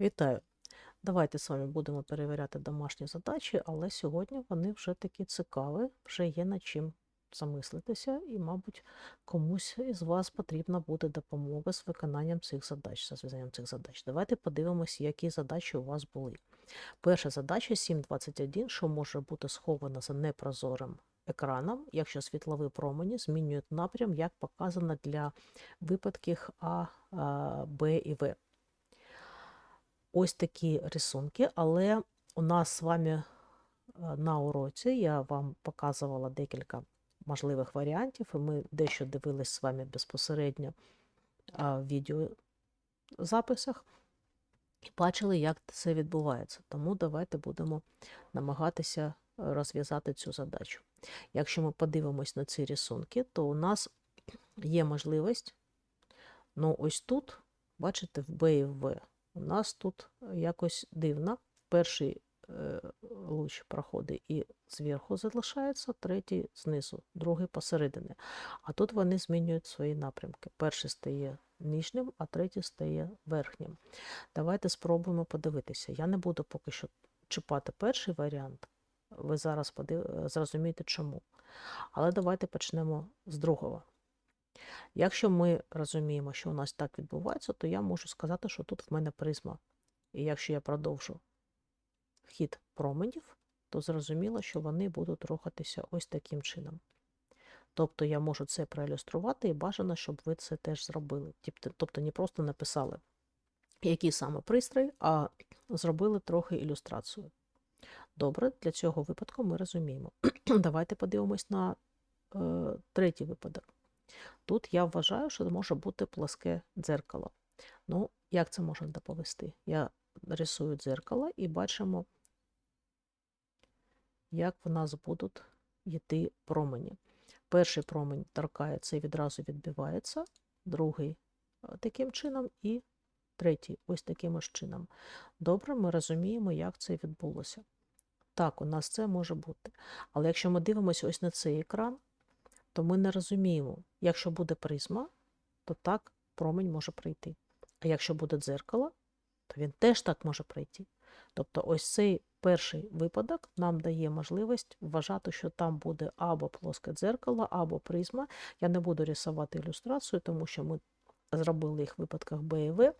Вітаю! Давайте з вами будемо перевіряти домашні задачі, але сьогодні вони вже такі цікаві, вже є над чим замислитися, і, мабуть, комусь із вас потрібна буде допомога з виконанням цих задач, з розв'язанням цих задач. Давайте подивимося, які задачі у вас були. Перша задача 7.21, що може бути сховано за непрозорим екраном, якщо світлові промені змінюють напрям, як показано для випадків а, Б і В ось такі рисунки, але у нас з вами е, на уроці я вам показувала декілька можливих варіантів, і ми дещо дивились з вами безпосередньо в відеозаписах і бачили, як це відбувається. Тому давайте будемо намагатися розв'язати цю задачу. Якщо ми подивимось на ці рисунки, то у нас є можливість, ну ось тут, бачите, в Б і в В у нас тут якось дивно. Перший е, луч проходить і зверху залишається, третій знизу, другий посередині. А тут вони змінюють свої напрямки. Перший стає нижнім, а третій стає верхнім. Давайте спробуємо подивитися. Я не буду поки що чіпати перший варіант. Ви зараз подив... зрозумієте чому. Але давайте почнемо з другого. Якщо ми розуміємо, що у нас так відбувається, то я можу сказати, що тут в мене призма. І якщо я продовжу хід променів, то зрозуміло, що вони будуть рухатися ось таким чином. Тобто я можу це проілюструвати і бажано, щоб ви це теж зробили. Тобто не просто написали, який саме пристрій, а зробили трохи ілюстрацію. Добре, для цього випадку ми розуміємо. Давайте подивимось на е, третій випадок. Тут я вважаю, що може бути плоске дзеркало. Ну, як це можна доповести? Я рисую дзеркало і бачимо, як в нас будуть йти промені. Перший промень торкається і відразу відбивається, другий таким чином, і третій ось таким ось чином. Добре, ми розуміємо, як це відбулося. Так, у нас це може бути. Але якщо ми дивимося ось на цей екран, то ми не розуміємо, якщо буде призма, то так промень може прийти. А якщо буде дзеркало, то він теж так може прийти. Тобто, ось цей перший випадок нам дає можливість вважати, що там буде або плоске дзеркало, або призма. Я не буду рисувати ілюстрацію, тому що ми зробили їх в випадках Б і В,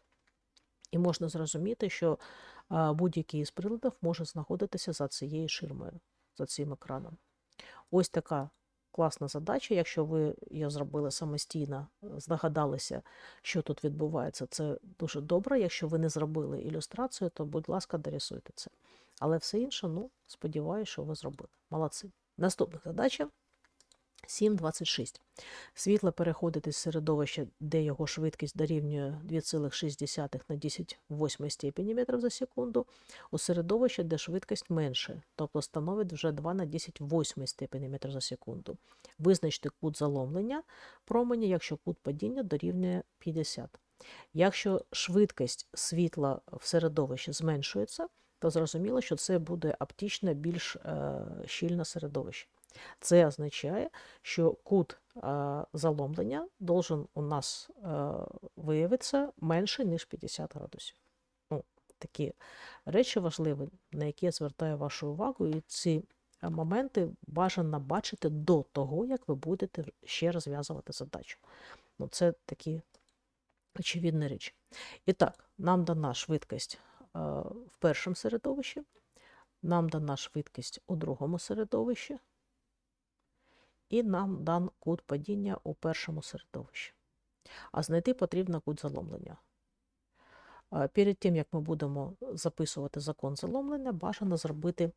і можна зрозуміти, що будь-який із приладів може знаходитися за цією ширмою, за цим екраном. Ось така класна задача. Якщо ви її зробили самостійно, здогадалися, що тут відбувається, це дуже добре. Якщо ви не зробили ілюстрацію, то, будь ласка, дорисуйте це. Але все інше, ну, сподіваюся, що ви зробили. Молодці. Наступна задача. 7,26. Світло переходить із середовища, де його швидкість дорівнює 2,6 на 10 8 степені метрів за секунду, у середовище, де швидкість менше, тобто становить вже 2 на 10 8 степені метрів за секунду. Визначте кут заломлення промені, якщо кут падіння дорівнює 50. Якщо швидкість світла в середовищі зменшується, то зрозуміло, що це буде оптично більш е, щільне середовище. Це означає, що кут е, заломлення должен у нас е, виявитися менше, ніж 50 градусів. Ну, Такі речі важливі, на які я звертаю вашу увагу, і ці моменти бажано бачити до того, як ви будете ще розв'язувати задачу. Ну, Це такі очевидні речі. І так, нам дана швидкість е, в першому середовищі, нам дана швидкість у другому середовищі і нам дан кут падіння у першому середовищі. А знайти потрібно кут заломлення. Перед тим, як ми будемо записувати закон заломлення, бажано зробити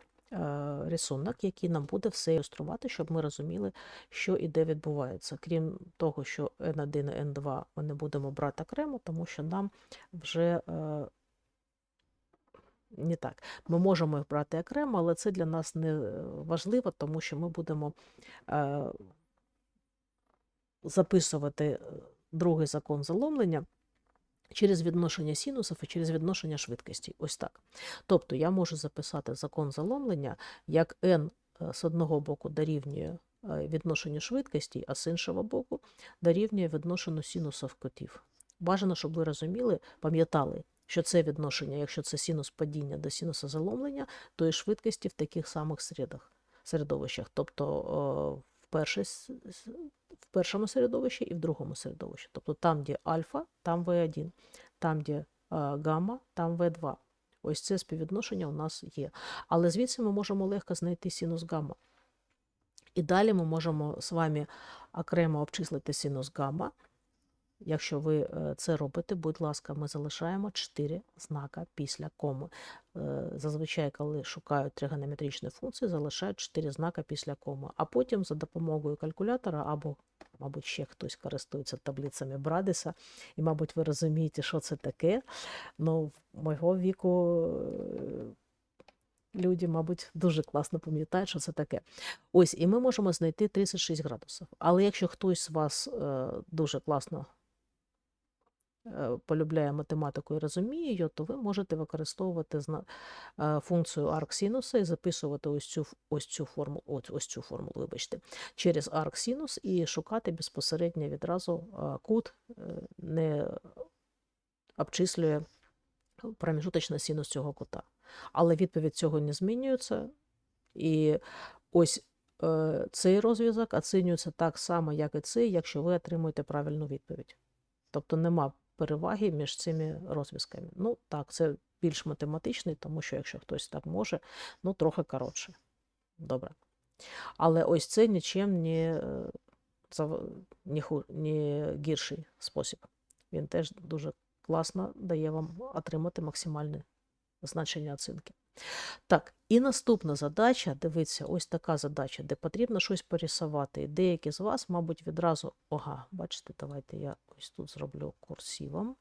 рисунок, який нам буде все ілюструвати, щоб ми розуміли, що і де відбувається. Крім того, що N1 і N2 ми не будемо брати окремо, тому що нам вже е, не так. Ми можемо їх брати окремо, але це для нас не важливо, тому що ми будемо е, записувати е, другий закон заломлення через відношення синусів і через відношення швидкості. Ось так. Тобто я можу записати закон заломлення, як n е, з одного боку дорівнює е, відношенню швидкості, а з іншого боку дорівнює відношенню синусів котів. Бажано, щоб ви розуміли, пам'ятали, що це відношення, якщо це синус падіння до синуса заломлення, то і швидкості в таких самих середах, середовищах. Тобто в, с- в першому середовищі і в другому середовищі. Тобто там, де альфа, там В1, там, де е, гамма, там В2. Ось це співвідношення у нас є. Але звідси ми можемо легко знайти синус гамма. І далі ми можемо з вами окремо обчислити синус гамма. Якщо ви е, це робите, будь ласка, ми залишаємо 4 знака після коми. Е, Зазвичай, коли шукають тригонометричні функції, залишають 4 знака після коми. А потім за допомогою калькулятора або, мабуть, ще хтось користується таблицями Брадиса, і, мабуть, ви розумієте, що це таке. Ну, в мого віку е, люди, мабуть, дуже класно пам'ятають, що це таке. Ось, і ми можемо знайти 36 градусів. Але якщо хтось з вас дуже класно полюбляє математику і розуміє її, то ви можете використовувати е, функцію арксинуса і записувати ось цю, ось цю формулу, ось, ось цю формулу, вибачте, через арксинус і шукати безпосередньо відразу е, кут, е, не обчислює проміжуточний синус цього кута. Але відповідь цього не змінюється. І ось е, цей розв'язок оцінюється так само, як і цей, якщо ви отримуєте правильну відповідь. Тобто нема переваги між цими розв'язками. Ну, так, це більш математичний, тому що якщо хтось так може, ну трохи коротше. Добре. Але ось це нічим не, е, не, не гірший спосіб. Він теж дуже класно дає вам отримати максимальне значення оцінки. Так, і наступна задача, дивіться, ось така задача, де потрібно щось порисувати. І деякі з вас, мабуть, відразу. Ага, бачите, давайте я ось тут зроблю курсивом.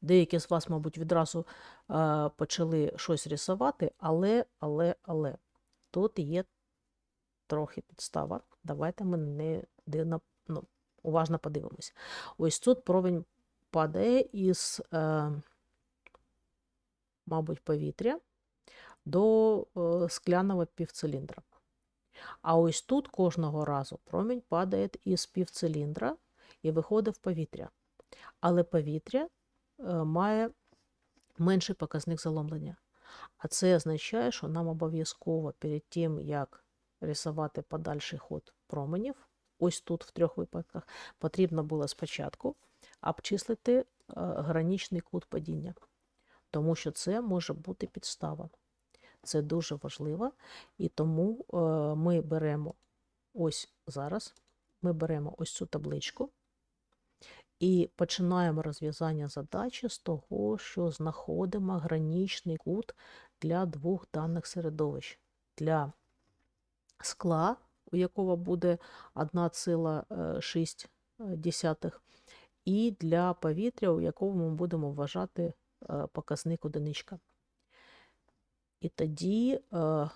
Деякі з вас, мабуть, відразу е, почали щось рисувати, але, але, але тут є трохи підстава. Давайте ми не дивно, ну, уважно подивимось. Ось тут провень падає із, е, мабуть, повітря до е, скляного півциліндра. А ось тут кожного разу промінь падає із півциліндра і виходить в повітря. Але повітря е, має менший показник заломлення. А це означає, що нам обов'язково перед тим, як рисувати подальший ход променів, ось тут в трьох випадках, потрібно було спочатку обчислити е, граничний кут падіння, тому що це може бути підстава. Це дуже важливо, і тому е, ми беремо ось зараз, ми беремо ось цю табличку і починаємо розв'язання задачі з того, що знаходимо граничний кут для двох даних середовищ. Для скла, у якого буде 1,6, і для повітря, у якого ми будемо вважати е, показник одиничка. І тоді, е,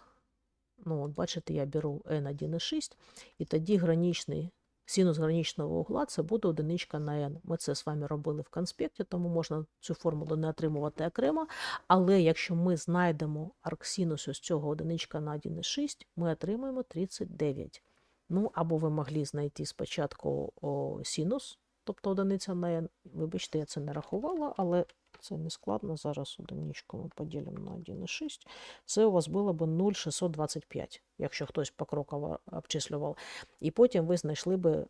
ну, от бачите, я беру n1,6, і тоді граничний, синус граничного угла це буде одиничка на n. Ми це з вами робили в конспекті, тому можна цю формулу не отримувати окремо. Але якщо ми знайдемо арксинусу з цього одиничка на 1,6, ми отримаємо 39. Ну, або ви могли знайти спочатку о, синус, тобто одиниця на n. Вибачте, я це не рахувала, але це не складно. Зараз одиничку ми поділимо на 1,6. Це у вас було б 0,625, якщо хтось покроково обчислював. І потім ви знайшли би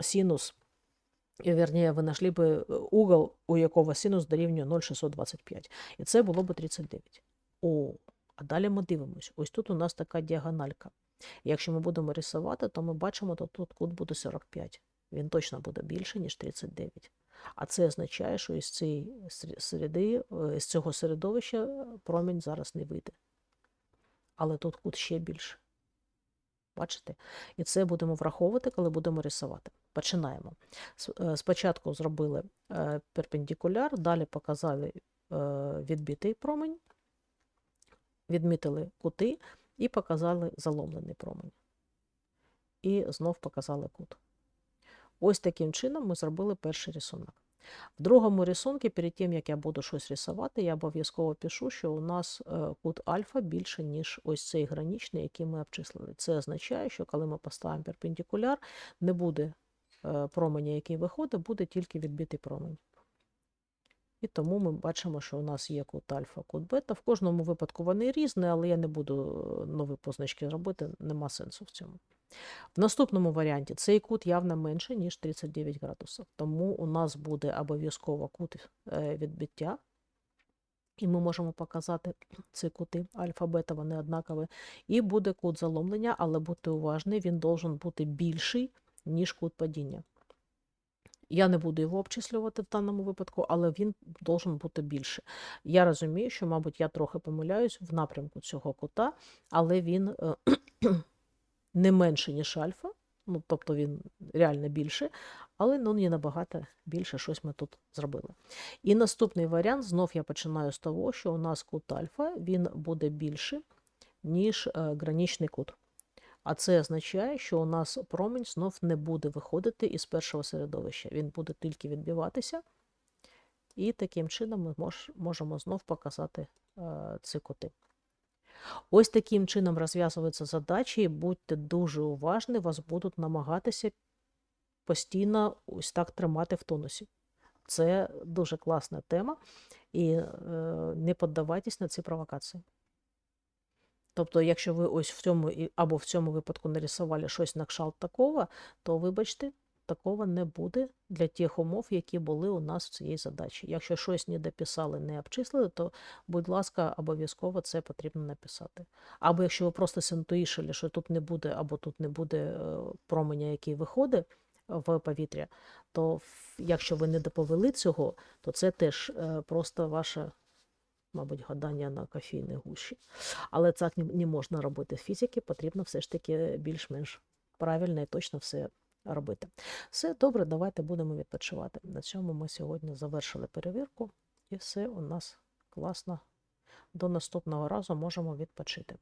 синус, і, вірніше, ви знайшли би угол, у якого синус дорівнює 0,625. І це було б 39. О, а далі ми дивимося. Ось тут у нас така діагональка. Якщо ми будемо рисувати, то ми бачимо, що тут кут буде 45. Він точно буде більше, ніж 39. А це означає, що із цієї середи, е, з цього середовища е, промінь зараз не вийде. Але тут кут ще більше. Бачите? І це будемо враховувати, коли будемо рисувати. Починаємо. Е, Спочатку зробили перпендикуляр, далі показали відбитий промінь, відмітили кути і показали заломлений промінь. І знов показали кут. Ось таким чином ми зробили перший рисунок. В другому рисунку, перед тим, як я буду щось рисувати, я обов'язково пишу, що у нас е, кут альфа більше, ніж ось цей граничний, який ми обчислили. Це означає, що коли ми поставимо перпендикуляр, не буде е, променя, який виходить, буде тільки відбитий промень. І тому ми бачимо, що у нас є кут альфа, кут бета. В кожному випадку вони різні, але я не буду е, нові позначки робити, нема сенсу в цьому. В наступному варіанті цей кут явно менше, ніж 39 градусів. Тому у нас буде обов'язково кут е, відбиття. І ми можемо показати ці кути альфа-бета, вони однакові. І буде кут заломлення, але будьте уважні, він должен бути більший, ніж кут падіння. Я не буду його обчислювати в даному випадку, але він должен бути більше. Я розумію, що, мабуть, я трохи помиляюсь в напрямку цього кута, але він е, не менше, ніж альфа, ну, тобто він реально більше, але ну, не набагато більше щось ми тут зробили. І наступний варіант, знов я починаю з того, що у нас кут альфа він буде більше, ніж е, гранічний кут. А це означає, що у нас промінь знов не буде виходити із першого середовища. Він буде тільки відбиватися, і таким чином ми мож, можемо знов показати е, ці кути. Ось таким чином розв'язуються задачі, і будьте дуже уважні, вас будуть намагатися постійно ось так тримати в тонусі. Це дуже класна тема, і е, не піддавайтесь на ці провокації. Тобто, якщо ви ось в цьому або в цьому випадку нарисували щось на кшалт такого, то вибачте, такого не буде для тих умов, які були у нас в цій задачі. Якщо щось не дописали, не обчислили, то, будь ласка, обов'язково це потрібно написати. Або якщо ви просто синтуїшили, що тут не буде, або тут не буде е, променя, який виходить в повітря, то якщо ви не доповіли цього, то це теж е, просто ваше мабуть, гадання на кофейній гущі. Але так не, можна робити в фізиці, потрібно все ж таки більш-менш правильно і точно все робити. Все добре, давайте будемо відпочивати. На цьому ми сьогодні завершили перевірку, і все у нас класно. До наступного разу можемо відпочити.